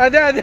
అదే అదే.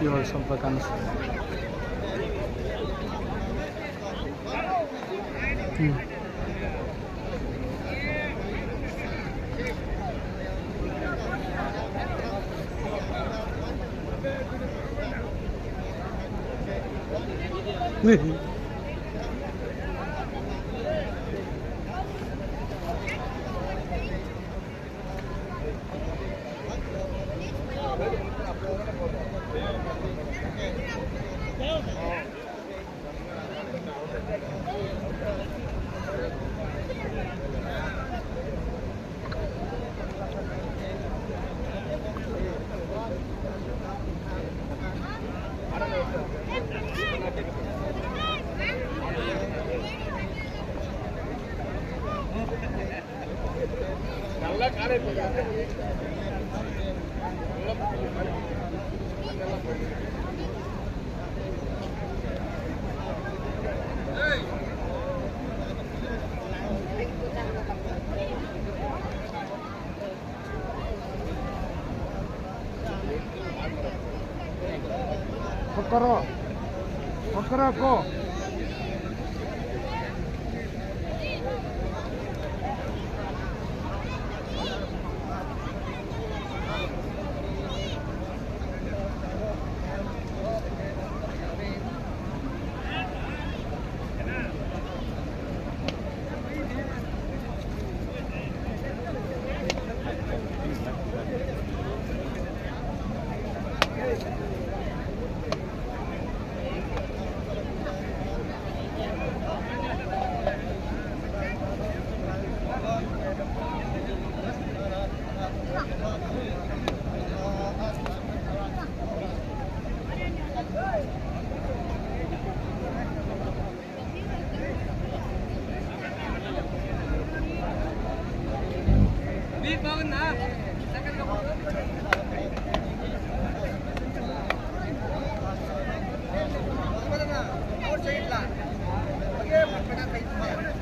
ಅದೇ ಅದೇ ಫೋಟೋ ತಗೊಂಡು ここからここからこう。Rebound na! Second goal! ಹ್ಞೂ ಕೊಕ್ಕರೋ ಕೊಕ್ಕರ ಹಾಕು ಅಂತ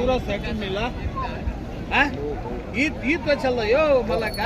ಪೂರ ಸೆಟಮ್ ಇಲ್ಲ. ಮಲಕ್ಕ ಈತ್ ಚಲ್ಲ ಯೋ ಮಲಕ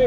ఏ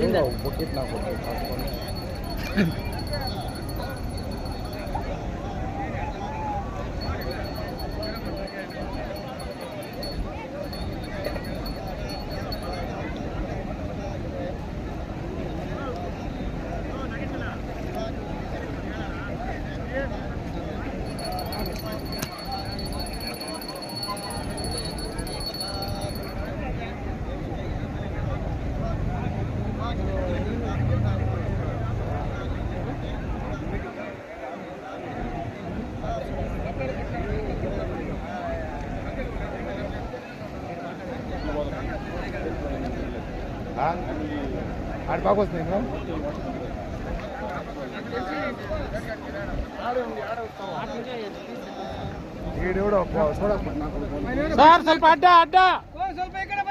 ಹಿಂಗೆ ಹೋಗ್ಬಿಟ್ಟಿತ್ತು ನಾವು బాగా వస్తుంది ఈడెవడో చూడకుండా ಸರ್ ಸ್ವಲ್ಪ ಅಡ್ಡ ಅಡ್ಡ ಸ್ವಲ್ಪ ಈ ಕಡೆ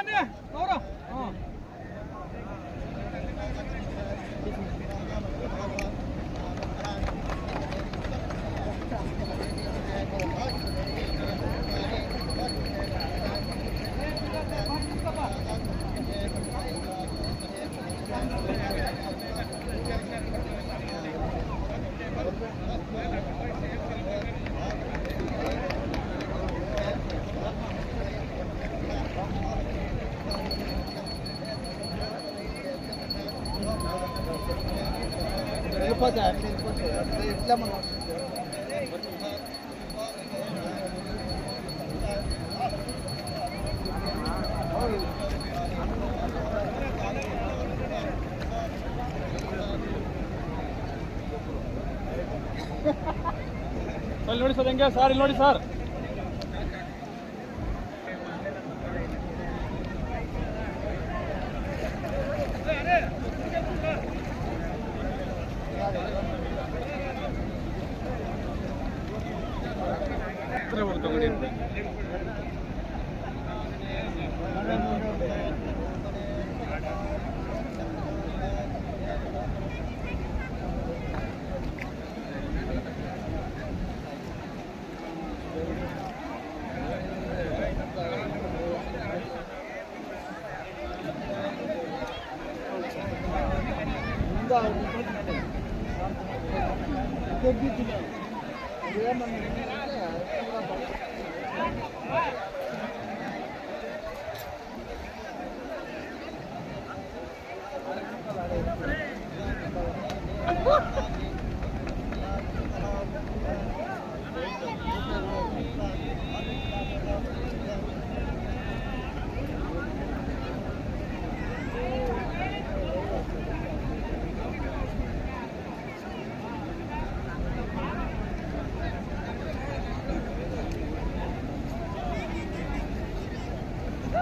ಇಪ್ಪತ್ತೆರಡು ಅಲ್ಲಿ ನೋಡಿ ಸರ್ ಹೆಂಗೆ? ಸರ್ ಇಲ್ಲಿ ನೋಡಿ sir.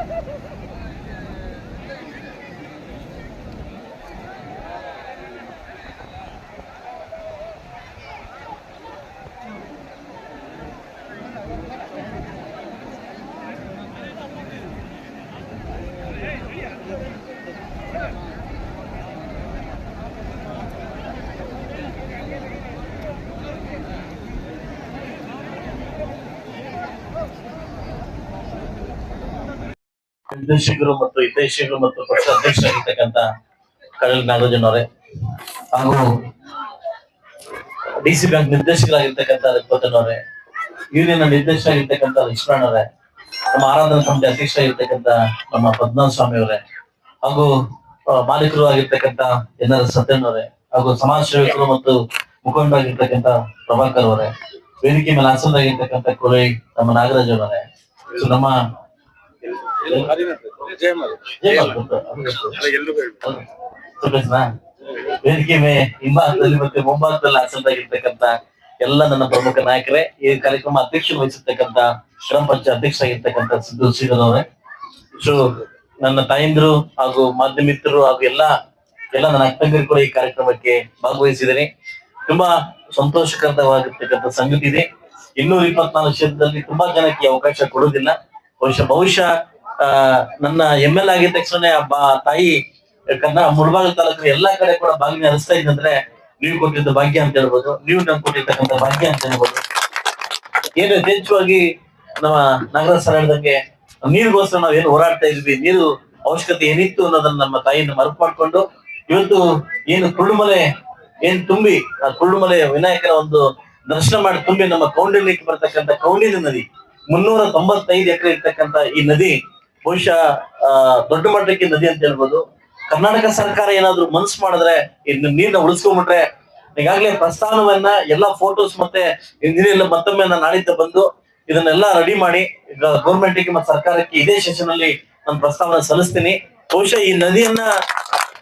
Ha ha ha ha! ನಿರ್ದೇಶಕರು ಮತ್ತು ಹಿತೈಷಿಗಳು ಮತ್ತು ಪಕ್ಷ ಅಧ್ಯಕ್ಷರಾಗಿರ್ತಕ್ಕಂಥ ಕಡಲ್ ನಾಗರಾಜನ್ ಅವರೇ. ಹಾಗೂ ಡಿಸಿ ಬ್ಯಾಂಕ್ ನಿರ್ದೇಶಕರಾಗಿರ್ತಕ್ಕಂಥ ರಘುಪತನ್ ಯೂನಿಯನ್ ನಿರ್ದೇಶಕರಾಗಿರ್ತಕ್ಕಂಥ ಲಕ್ಷ್ಮಣ್ ಅವರೇ, ನಮ್ಮ ಆರಾಧನಾ ಸಮಿತಿ ಅಧ್ಯಕ್ಷರಾಗಿರ್ತಕ್ಕಂಥ ನಮ್ಮ ಪದ್ಮನಾಭ ಸ್ವಾಮಿ ಅವರೇ, ಹಾಗೂ ಮಾಲೀಕರು ಆಗಿರ್ತಕ್ಕಂಥ ಎನ್ ಆರ್ ಸತ್ಯನ್ ಹಾಗೂ ಸಮಾಜ ಸೇವಕರು ಮತ್ತು ಮುಖಂಡರಾಗಿರ್ತಕ್ಕಂಥ ಪ್ರಭಾಕರ್ ಅವರೇ, ವೇದಿಕೆ ಮೇಲೆ ಆಸನರಾಗಿರ್ತಕ್ಕಂಥ ಕೊಲೆ ನಮ್ಮ ನಾಗರಾಜ್ ಅವರೇ. ಸೊ ನಮ್ಮ ವೇದಿಕೆ ಹಿಂಭಾಗದಲ್ಲಿ ಮತ್ತೆ ಮುಂಭಾಗದಲ್ಲಿ ಆಸನರಾಗಿರ್ತಕ್ಕಂಥ ಎಲ್ಲ ನನ್ನ ಪ್ರಮುಖ ನಾಯಕರೇ, ಈ ಕಾರ್ಯಕ್ರಮ ಅಧ್ಯಕ್ಷ ವಹಿಸಿರ್ತಕ್ಕಂಥ ಗ್ರಾಮ ಪಂಚಾಯತ್ ಅಧ್ಯಕ್ಷರಾಗಿರ್ತಕ್ಕಂಥ ಸಿದ್ದು ಸಿಗದವರೇ ಸೊ ನನ್ನ ತಾಯಂದ್ರು ಹಾಗೂ ಮಾಧ್ಯಮಿತ್ರರು ಹಾಗೂ ಎಲ್ಲ ಎಲ್ಲ ನನ್ನ ಅಕ್ಕಂದಿರು ಕೂಡ ಈ ಕಾರ್ಯಕ್ರಮಕ್ಕೆ ಭಾಗವಹಿಸಿದ್ದೀನಿ ತುಂಬಾ ಸಂತೋಷಕರವಾಗಿರ್ತಕ್ಕಂಥ ಸಂಗತಿ ಇದೆ. ಇನ್ನೂರ ಇಪ್ಪತ್ನಾಲ್ಕು ಕ್ಷೇತ್ರದಲ್ಲಿ ತುಂಬಾ ಜನಕ್ಕೆ ಅವಕಾಶ ಕೊಡುವುದಿಲ್ಲ. ಬಹುಶಃ ಬಹುಶಃ ಆ, ನನ್ನ ಎಂ ಎಲ್ ಆಗಿದ ತಕ್ಷಣ ತಾಯಿ ಕನ್ನಡ ಮುಳಬಾಗ ತಾಲೂಕಿನ ಎಲ್ಲಾ ಕಡೆ ಕೂಡ ಬಾಗಿನ ಹರಿಸ್ತಾ ಇದ್ದಂದ್ರೆ ನೀವು ಕೊಟ್ಟಿದ್ದ ಭಾಗ್ಯ ಅಂತ ಹೇಳ್ಬೋದು ನೀವು ನಮ್ಗೆ ಕೊಟ್ಟಿರ್ತಕ್ಕಂಥ ಭಾಗ್ಯ ಅಂತ ಹೇಳ್ಬೋದು. ಏನು ಯಥೇಚ್ಛವಾಗಿ ನಮ್ಮ ನಗರ ಸರ್ ಹೇಳ್ದಂಗೆ ನೀರಿಗೋಸ್ಕರ ನಾವು ಏನು ಹೋರಾಡ್ತಾ ಇದ್ವಿ ನೀರು ಅವಶ್ಯಕತೆ ಏನಿತ್ತು ಅನ್ನೋದನ್ನ ನಮ್ಮ ತಾಯಿಯನ್ನ ಮರೆತು ಮಾಡ್ಕೊಂಡು ಇವತ್ತು ಏನು ಕುರುಳುಮಲೆ ಏನ್ ತುಂಬಿ ಆ ಕುರುಳುಮಲೆ ವಿನಾಯಕನ ಒಂದು ದರ್ಶನ ಮಾಡಿ ತುಂಬಿ ನಮ್ಮ ಕೌಂಡಿಲಿಕ್ಕೆ ಬರ್ತಕ್ಕಂಥ ಕೌಂಡಿನ ನದಿ ಮುನ್ನೂರ ತೊಂಬತ್ತೈದು ಎಕರೆ ಇರ್ತಕ್ಕಂಥ ಈ ನದಿ ಬಹುಶಃ ದೊಡ್ಡ ಮಟ್ಟಕ್ಕೆ ನದಿ ಅಂತ ಹೇಳ್ಬೋದು. ಕರ್ನಾಟಕ ಸರ್ಕಾರ ಏನಾದ್ರು ಮನ್ಸು ಮಾಡಿದ್ರೆ ನೀರ್ನ ಉಳಿಸ್ಕೊಂಡ್ಬಿಟ್ರೆ, ಈಗಾಗಲೇ ಪ್ರಸ್ಥಾನವನ್ನ, ಎಲ್ಲಾ ಫೋಟೋಸ್ ಮತ್ತೆ ಇಂಜಿನಿಯರ್ ಮತ್ತೊಮ್ಮೆ ನಾನು ನಾಳಿದ್ದ ಬಂದು ಇದನ್ನೆಲ್ಲ ರೆಡಿ ಮಾಡಿ, ಈಗ ಗೌರ್ಮೆಂಟ್ಗೆ ಮತ್ತೆ ಸರ್ಕಾರಕ್ಕೆ ಇದೇ ಸೆಷನ್ ಅಲ್ಲಿ ನಾನು ಪ್ರಸ್ತಾವನೆ ಸಲ್ಲಿಸ್ತೀನಿ. ಬಹುಶಃ ಈ ನದಿಯನ್ನ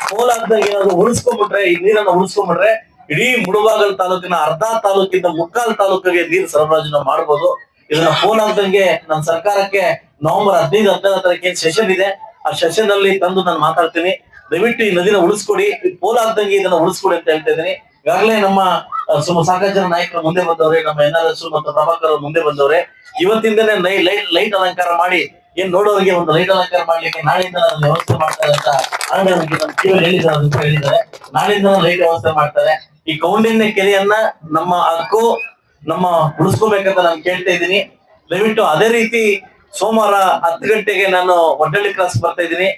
ಪೋಲಾಗ್ದಾಗ ಏನಾದ್ರು ಉಳಿಸ್ಕೊಂಡ್ಬಿಟ್ರೆ, ಈ ನೀರನ್ನ ಉಳಿಸ್ಕೊಂಡ್ಬಿಟ್ರೆ, ಇಡೀ ಮುಳುಬಾಗಲ್ ತಾಲೂಕಿನ ಅರ್ಧ ತಾಲೂಕಿಂದ ಮುಕ್ಕಾಲ್ ತಾಲೂಕಿಗೆ ನೀರು ಸರಬರಾಜನ್ನ ಮಾಡ್ಬೋದು. ಇದನ್ನ ಫೋನ್ ಆಗ್ದಂಗೆ ನಮ್ಮ ಸರ್ಕಾರಕ್ಕೆ ನವೆಂಬರ್ ಹದಿನೈದು ಹದಿನೈದು ಏನ್ ಸೆಷನ್ ಇದೆ, ಆ ಸೆಷನ್ ಅಲ್ಲಿ ತಂದು ನಾನು ಮಾತಾಡ್ತೀನಿ. ದಯವಿಟ್ಟು ಈ ನದಿನ ಉಳಿಸ್ಕೊಡಿ ಪೋಲ್ ಆಗ್ದಂಗೆ ಇದನ್ನ ಉಳಿಸ್ಕೊಡಿ ಅಂತ ಹೇಳ್ತಾ ಇದ್ದೀನಿ. ಈಗಾಗಲೇ ನಮ್ಮ ಸುಮ್ಮ ಸಾಕಷ್ಟು ಜನ ನಾಯಕರು ಮುಂದೆ ಬಂದವ್ರೆ, ನಮ್ಮ ಎನ್ ಆರ್ ಎಸ್ ಮತ್ತು ಪ್ರಭಾಕರ್ ಮುಂದೆ ಬಂದವ್ರೆ. ಇವತ್ತಿಂದನೇ ಲೈಟ್ ಲೈಟ್ ಅಲಂಕಾರ ಮಾಡಿ, ಏನ್ ನೋಡೋರಿಗೆ ಒಂದು ಲೈಟ್ ಅಲಂಕಾರ ಮಾಡ್ಲಿಕ್ಕೆ ನಾಳೆಯಿಂದ ನಾನು ವ್ಯವಸ್ಥೆ ಮಾಡ್ತಾರೆ ಅಂತ ಆಂಗ್ಲರಿಗೆ ನಮ್ಮ ಕಿವಿಯಲ್ಲಿ ಹೇಳಿದ್ದಾರೆ ಅಂತ ಹೇಳಿದ್ದಾರೆ. ನಾಳೆಯಿಂದ ಲೈಟ್ ವ್ಯವಸ್ಥೆ ಮಾಡ್ತಾರೆ. ಈ ಕೌಂಡಿನ ಕೆರೆಯನ್ನ ನಮ್ಮ ಹಕ್ಕು, ನಮ್ಮ ಉಳಿಸ್ಕೋಬೇಕಂತ ನಾನು ಕೇಳ್ತಾ ಇದ್ದೀನಿ. ದಯವಿಟ್ಟು ಅದೇ ರೀತಿ ಸೋಮವಾರ ಹತ್ತು ಗಂಟೆಗೆ ನಾನು ಒಡ್ಡಳ್ಳಿ ಕ್ರಾಸ್ ಬರ್ತಾ ಇದ್ದೀನಿ.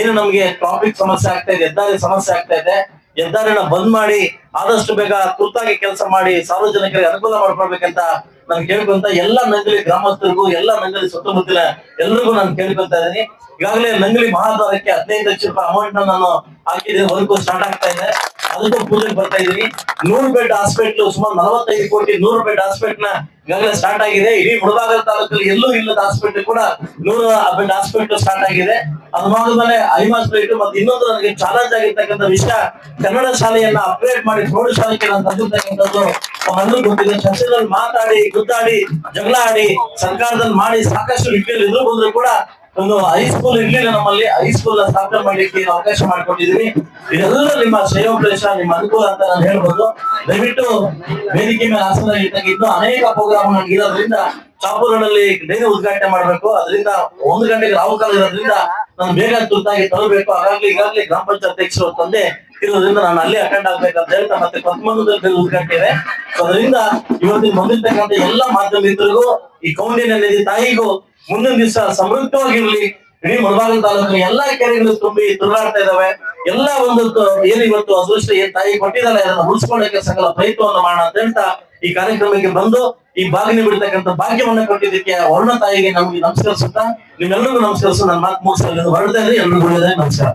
ಏನು ನಮ್ಗೆ ಟ್ರಾಫಿಕ್ ಸಮಸ್ಯೆ ಆಗ್ತಾ ಇದೆ? ಹೆದ್ದಾರಿ ಸಮಸ್ಯೆ ಆಗ್ತಾ ಇದೆ. ಹೆದ್ದಾರಿನ ಬಂದ್ ಮಾಡಿ ಆದಷ್ಟು ಬೇಗ ತುರ್ತಾಗಿ ಕೆಲಸ ಮಾಡಿ ಸಾರ್ವಜನಿಕರಿಗೆ ಅನುಕೂಲ ಮಾಡ್ಕೊಳ್ಬೇಕಂತ ನಾನು ಕೇಳ್ಕೊಂತ ಎಲ್ಲ ನಂಗಲಿ ಗ್ರಾಮಸ್ಥರಿಗೂ, ಎಲ್ಲ ನಂಗಲಿ ಸುತ್ತಮುತ್ತಲ ಎಲ್ರಿಗೂ ನಾನು ಕೇಳ್ಕೊಂತ ಇದ್ದೀನಿ. ಈಗಾಗಲೇ ನಂಗಲಿ ಮಹಾದ್ವಾರಕ್ಕೆ ಹದಿನೈದು ಲಕ್ಷ ರೂಪಾಯಿ ಅಮೌಂಟ್ ನಾನು ಹಾಕಿದ್ದೀನಿ. ವರ್ಕ್ ಸ್ಟಾರ್ಟ್ ಆಗ್ತಾ ಇದೆ. ಅದಕ್ಕೂ ಪೂಜೆಗೆ ಬರ್ತಾ ಇದೀನಿ ನೂರು ಬೆಡ್ ಹಾಸ್ಪಿಟ್ಲ್ ಸುಮಾರು ನಲವತ್ತೈದು ಕೋಟಿ ನೂರು ಬೆಡ್ ಹಾಸ್ಪಿಟ್ಲ್ನ ಈಗಾಗಲೇ ಸ್ಟಾರ್ಟ್ ಆಗಿದೆ. ಇಡೀ ಮುಳಬಾಗಲ್ ತಾಲೂಕಲ್ಲಿ ಎಲ್ಲೂ ಇಲ್ಲದ ಹಾಸ್ಪಿಟ್ಲ್ ಕೂಡ ನೂರು ಬೆಡ್ ಹಾಸ್ಪಿಟ್ಲ್ ಸ್ಟಾರ್ಟ್ ಆಗಿದೆ. ಅದು ಮಾಡಿದ್ಮೇಲೆ ಐಮಾಸ್ ಮತ್ತೆ ಇನ್ನೊಂದು ನನಗೆ ಚಾಲೆಂಜ್ ಆಗಿರ್ತಕ್ಕಂಥ ವಿಷಯ, ಕನ್ನಡ ಶಾಲೆಯನ್ನ ಅಪ್ಗ್ರೇಡ್ ಮಾಡಿ ಪ್ರೌಢಶಾಲೆಗೆ ನಾನು ತಂದಿರ್ತಕ್ಕಂಥದ್ದು ನಮ್ಮೆಲ್ಲರೂ ಗೊತ್ತಿದೆ. ಚರ್ಚೆದಲ್ಲಿ ಮಾತಾಡಿ, ಗುದ್ದಾಡಿ, ಜಗಳ ಆಡಿ, ಸರ್ಕಾರದಲ್ಲಿ ಮಾಡಿ ಸಾಕಷ್ಟು ವಿಷಯಗಳು ಎದುರು ಬಂದ್ರು ಕೂಡ ಒಂದು ಹೈಸ್ಕೂಲ್ ಇರ್ಲಿಲ್ಲ ನಮ್ಮಲ್ಲಿ. ಹೈಸ್ಕೂಲ್ ಸ್ಥಾಪನೆ ಮಾಡ್ಲಿಕ್ಕೆ ಅವಕಾಶ ಮಾಡ್ಕೊಂಡಿದ್ವಿ. ಇದೆಲ್ಲ ನಿಮ್ಮ ಶ್ರೇಯೋಪದೇಶ, ನಿಮ್ಮ ಅನುಕೂಲ ಅಂತ ನಾನು ಹೇಳ್ಬೋದು. ದಯವಿಟ್ಟು ವೇದಿಕೆ ಮೇಲೆ ಆಸನ ಇದ್ದಾಗಿದ್ದು ಅನೇಕ ಪ್ರೋಗ್ರಾಮ್ ಇರೋದ್ರಿಂದ ಚಾಪೂರಿನಲ್ಲಿ ಡೈಲಿ ಉದ್ಘಾಟನೆ ಮಾಡ್ಬೇಕು. ಅದರಿಂದ ಒಂದು ಗಂಟೆಗೆ ರಾವು ಕಾಲ ಇರೋದ್ರಿಂದ ನಾನು ಬೇಗ ತುರ್ತಾಗಿ ತರಬೇಕು. ಹಾಗಾಗಿ ಈಗಾಗಲೇ ಗ್ರಾಮ ಪಂಚಾಯತ್ ಅಧ್ಯಕ್ಷರು ತಂದೆ ಇರೋದ್ರಿಂದ ನಾನು ಅಲ್ಲೇ ಅಟೆಂಡ್ ಆಗ್ಬೇಕಂತ ಹೇಳ್ತಾ ಮತ್ತೆ ಪದ್ಮಂಗದಲ್ಲಿ ಸೊ ಅದರಿಂದ ಇವತ್ತಿನ ಬಂದಿರ್ತಕ್ಕಂಥ ಎಲ್ಲ ಮಾಧ್ಯಮಿತರಿಗೂ ಈ ಕೌಂಡಿನ ನದಿ ತಾಯಿಗೂ ಮುಂದಿನ ದಿವಸ ಸಮೃದ್ಧವಾಗಿರ್ಲಿ. ಇಡೀ ಮುಳಬಾಗಿಲು ತಾಲೂಕಿನ ಎಲ್ಲಾ ಕೆರೆಗಳು ತುಂಬಿ ತುರುಗಾಡ್ತಾ ಇದಾವೆ. ಎಲ್ಲ ಒಂದು ಏನು ಇವತ್ತು ಅದೃಷ್ಟ ಏನ್ ತಾಯಿ ಕೊಟ್ಟಿದ್ದಾರೆ ಅದನ್ನ ಉಳಿಸ್ಕೊಳ್ಳಕ್ಕೆ ಸಕಲ ಪ್ರಯತ್ನವನ್ನು ಮಾಡೋಣ ಅಂತ ಹೇಳ್ತಾ ಈ ಕಾರ್ಯಕ್ರಮಕ್ಕೆ ಬಂದು ಈ ಬಾಗಿನ ಬಿಡ್ತಕ್ಕಂತ ಭಾಗ್ಯವನ್ನ ಕೊಟ್ಟಿದ್ದಕ್ಕೆ ವರ್ಣ ತಾಯಿಗೆ ನಮ್ಗೆ ನಮಸ್ಕರಿಸುತ್ತಾ ನಿಮ್ಮೆಲ್ಲರಿಗೂ ನಮಸ್ಕರಿಸು. ನನ್ನ ಮಾತು ಮುಗಿಸ್ತಾ ಹೊರಡ್ತಾ ಇದ್ರೆ ಎಲ್ರಿಗೂ ಒಳ್ಳೆಯದೇ ನಮಸ್ಕಾರ.